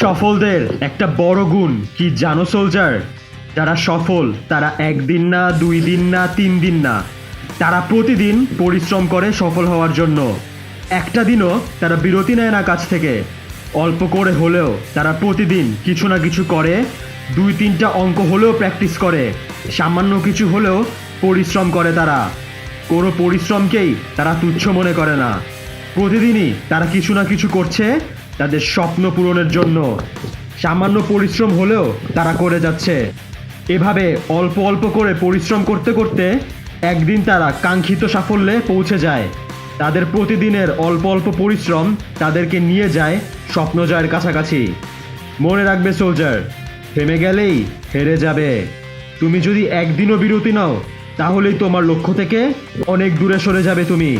সফলদের একটা বড় গুণ। কি জানো সোলজার যারা সফল, তারা একদিন না, দুই দিন না, তিন দিন না। তারা প্রতিদিন পরিশ্রম করে সফল হওয়ার জন্য। একটা দিনও তারা বিরতি নেয় না কাজ থেকে। অল্প করে হলেও তারা প্রতিদিন কিছু না কিছু করে। দুই তিনটা অঙ্ক হলেও প্র্যাকটিস করে। সামান্য কিছু হলেও পরিশ্রম করে তারা। কোনো পরিশ্রমকেই তারা তুচ্ছ মনে করে না। প্রতিদিনই তারা কিছু না কিছু করছে তাদের স্বপ্ন পূরণের জন্য। সামান্য পরিশ্রম হলেও তারা করে যাচ্ছে। এভাবে অল্প অল্প করে পরিশ্রম করতে করতে একদিন তারা কাঙ্ক্ষিত সাফল্যে পৌঁছে যায়। তাদের প্রতিদিনের অল্প অল্প পরিশ্রম তাদেরকে নিয়ে যায় স্বপ্ন জয়ের কাছাকাছি। মনে রাখবে, সোলজার, থেমে গেলেই হেরে যাবে। তুমি যদি একদিনও বিরতি নাও, তাহলেই তোমার লক্ষ্য থেকে অনেক দূরে সরে যাবে তুমি।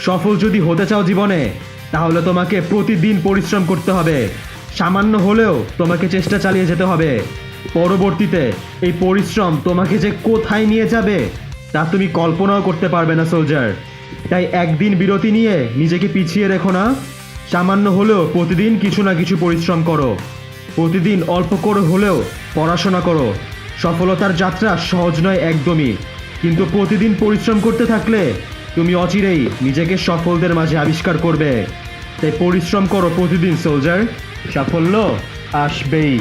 সফল যদি হতে চাও জীবনে, তাহলে তোমাকে প্রতিদিন পরিশ্রম করতে হবে। সামান্য হলেও তোমাকে চেষ্টা চালিয়ে যেতে হবে। পরবর্তীতে এই পরিশ্রম তোমাকে যে কোথায় নিয়ে যাবে, তা তুমি কল্পনাও করতে পারবে না, সোলজার। তাই একদিন বিরতি নিয়ে নিজেকে পিছিয়ে রেখো না। সামান্য হলেও প্রতিদিন কিছু না কিছু পরিশ্রম করো। প্রতিদিন অল্প করে হলেও পড়াশোনা করো। সফলতার যাত্রা সহজ নয়, একদমই। কিন্তু প্রতিদিন পরিশ্রম করতে থাকলে তুমি অচিরেই নিজেকে সফলদের মাঝে আবিষ্কার করবে। তাই পরিশ্রম করো প্রতিদিন সোলজার সাফল্য আসবেই।